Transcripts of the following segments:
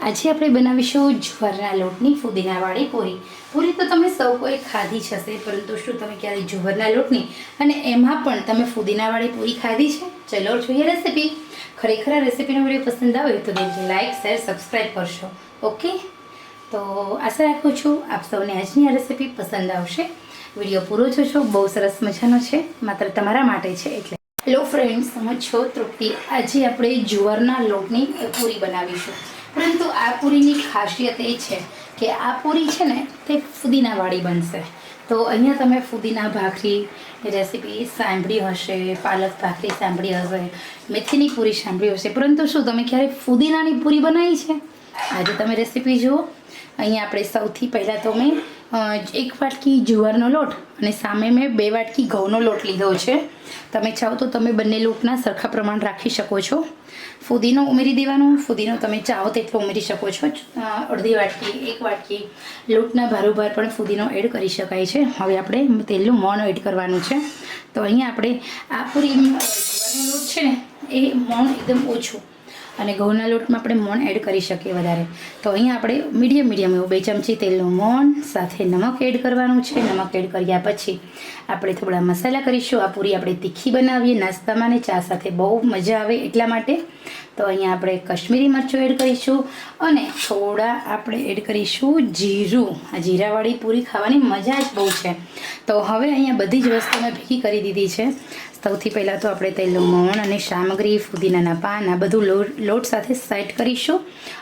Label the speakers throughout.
Speaker 1: આજે આપણે બનાવીશું જુવારના લોટની ફુદીનાવાળી પૂરી. પૂરી તો તમે સૌ કોઈ ખાધી જ હશે, પરંતુ શું તમે ક્યારે જુવારના લોટની અને એમાં પણ તમે ફુદીનાવાળી પૂરી ખાધી છે? ચલો જોઈએ રેસીપી. ખરેખર આ રેસીપીનો વીડિયો પસંદ આવે તો દેજો લાઇક શેર સબસ્ક્રાઈબ કરશો. ઓકે તો આશા રાખું છું આપ સૌને આજની આ રેસીપી પસંદ આવશે. વીડિયો પૂરો જોશો બહુ સરસ મજાનો છે, માત્ર તમારા માટે છે એટલે. હેલો ફ્રેન્ડ્સ તમે છો તૃપ્તિ. આજે આપણે જુવારના લોટની પૂરી બનાવીશું. પરંતુ આ પૂરીની ખાસિયત એ છે કે આ પૂરી છે ને તે ફુદીનાવાળી બનશે. તો અહીંયા તમે ફુદીના ભાખરી રેસીપી સાંભળી હશે, પાલક ભાખરી સાંભળી હશે, મેથીની પૂરી સાંભળી હશે. પરંતુ શું તમે ક્યારેય ફુદીનાની પૂરી બનાવી છે? આજે તમે રેસીપી જુઓ. અહીંયા આપણે સૌથી પહેલાં તો મેં એક વાટકી જુવારનો લોટ અને સામે મેં બે વાટકી ઘઉંનો લોટ લીધો છે. તમે ચાહો તો તમે બંને લોટના સરખા પ્રમાણ રાખી શકો છો. ફુદીનો ઉમેરી દેવાનો, ફુદીનો તમે ચાહો તેટલો ઉમેરી શકો છો. અડધી વાટકી, એક વાટકી લોટના ભારોભાર પણ ફુદીનો એડ કરી શકાય છે. હવે આપણે તેલનું મોણ એડ કરવાનું છે. તો અહીંયા આપણે આ પૂરી જુવારનો લોટ છે એ મોણ એકદમ ઓછું અને ઘઉંના લોટમાં આપણે મોણ એડ કરી શકીએ વધારે. તો અહીંયા આપણે મીડિયમ મીડિયમ એવું બે ચમચી તેલનું મોણ, સાથે નમક એડ કરવાનું છે. નમક એડ કર્યા પછી આપણે થોડા મસાલા કરીશું. આ પૂરી આપણે તીખી બનાવીએ. નાસ્તામાં ને ચા સાથે બહુ મજા આવે એટલા માટે તો અહીંયા આપણે કશ્મીરી મરચું એડ કરીશું અને થોડા આપણે એડ કરીશું જીરું. આ જીરાવાળી પૂરી ખાવાની મજા જ બહુ છે. તો હવે અહીંયા બધી જ વસ્તુ મેં ભેગી કરી દીધી છે. સૌથી પહેલાં તો આપણે તે મોણ અને સામગ્રી ફુદીનાના પાન, આ બધું લોટ લોટ સાથે સેટ કરીશું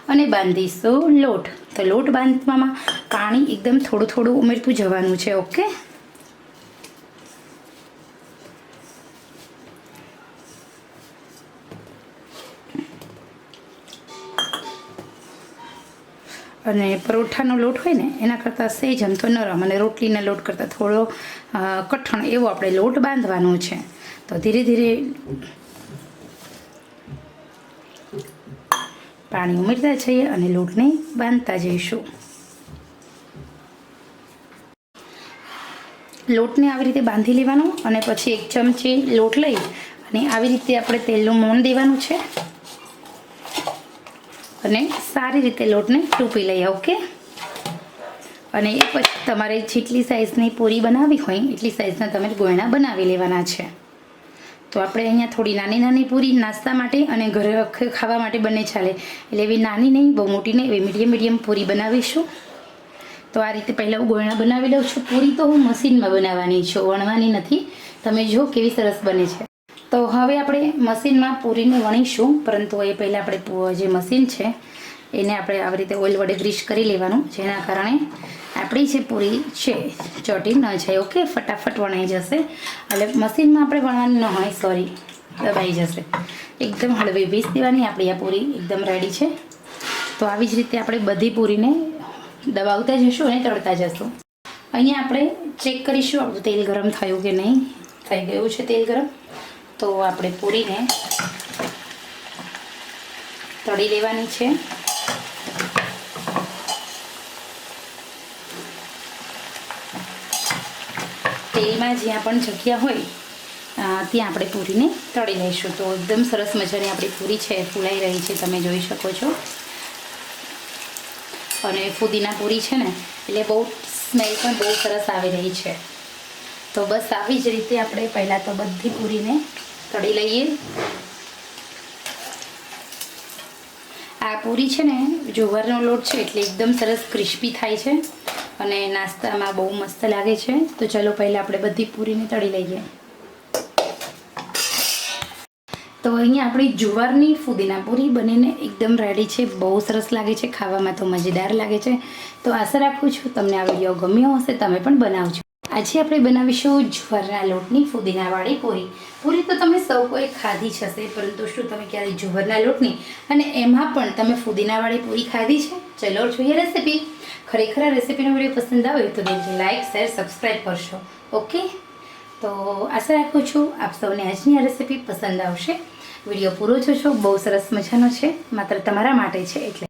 Speaker 1: અને બાંધીશું લોટ. તો લોટ બાંધવામાં પાણી એકદમ થોડું થોડું ઉમેરતું જવાનું છે, ઓકે? અને પરોઠાનો લોટ હોય ને, એના કરતાં સહેજ આમ તો નરમ અને રોટલીના લોટ કરતાં થોડો કઠણ એવો આપણે લોટ બાંધવાનો છે. તો ધીરે ધીરે પાણી ઉમેરતા જઈએ અને લોટને બાંધતા જઈશું. લોટને આવી રીતે બાંધી લેવાનો અને પછી એક ચમચી લોટ લઈ અને આવી રીતે આપણે તેલનું મોણ દેવાનું છે. અને સારી રીતે લોટને ટૂંપી લઈએ, ઓકે? અને એ પછી તમારે જેટલી સાઇઝની પૂરી બનાવી હોય, એટલી સાઇઝના તમારે ગોયણા બનાવી લેવાના છે. તો આપણે અહીંયા થોડી નાની નાની પૂરી નાસ્તા માટે અને ઘરે ખાવા માટે બંને ચાલે. એટલે એવી નાની નહીં, બહુ મોટી નહીં, એવી મીડિયમ મીડિયમ પૂરી બનાવીશું. તો આ રીતે પહેલાં હું ગોયણા બનાવી લઉં છું. પૂરી તો હું મશીનમાં બનાવવાની છું, વણવાની નથી. તમે જુઓ કેવી સરસ બને છે. તો હવે આપણે મશીનમાં પૂરીને વણીશું, પરંતુ એ પહેલાં આપણે જે મશીન છે, એને આપણે આવી રીતે ઓઇલ વડે ગ્રીસ કરી લેવાનું, જેના કારણે આપણી જે પૂરી છે ચોટી ન જાય, ઓકે? ફટાફટ વણાઈ જશે. એટલે મશીનમાં આપણે વણવાની ન હોય, સોરી, દબાઈ જશે. એકદમ હળવી વીસ દેવાની આપણી આ પૂરી એકદમ રેડી છે. તો આવી જ રીતે આપણે બધી પૂરીને દબાવતા જઈશું અને તળતા જશું. અહીંયા આપણે ચેક કરીશું, આપણું તેલ ગરમ થયું કે નહીં? થઈ ગયું છે તેલ ગરમ? તો આપણે પૂરીને તળી લેવાની છે. તેલમાં જ્યાં પણ જગ્યા હોય ત્યાં આપણે પૂરીને તળી લઈશું. તો એકદમ સરસ મજાની આપણી પૂરી છે, ફૂલાઈ રહી છે, તમે જોઈ શકો છો. અને ફુદીના પૂરી છે ને, એટલે બહુ સ્મેલ પણ બહુ સરસ આવી રહી છે. તો બસ આવી જ રીતે આપણે પહેલાં તો બધી પૂરીને તળી લઈએ. આ પૂરી છે ને જુવારનો લોટ છે એટલે એકદમ સરસ ક્રિસ્પી થાય છે અને નાસ્તામાં બહુ મસ્ત લાગે છે. તો ચલો પહેલાં આપણે બધી પૂરીને તળી લઈએ. તો અહીંયા આપણી જુવારની ફુદીના પૂરી બનીને એકદમ રેડી છે. બહુ સરસ લાગે છે. ખાવામાં તો મજેદાર લાગે છે. તો આશા રાખું છું તમને આ વીડિયો ગમ્યો હશે, તમે પણ બનાવજો. આજે આપણે બનાવીશું જુવારના લોટની ફુદીનાવાળી પૂરી. પૂરી તો તમે સૌ કોઈ ખાધી જ હશે, પરંતુ શું તમે ક્યારેય જુવારના લોટની અને એમાં પણ તમે ફુદીનાવાળી પૂરી ખાધી છે? ચલો જોઈએ રેસીપી ખરેખર આ રેસીપીનો વીડિયો પસંદ આવે તો દેજો લાઇક શેર સબસ્ક્રાઈબ કરશો. ઓકે તો આશા રાખું છું આપ સૌને આજની આ રેસીપી પસંદ આવશે. વીડિયો પૂરો જોશો, બહુ સરસ મજાનો છે. માત્ર તમારા માટે છે, એટલે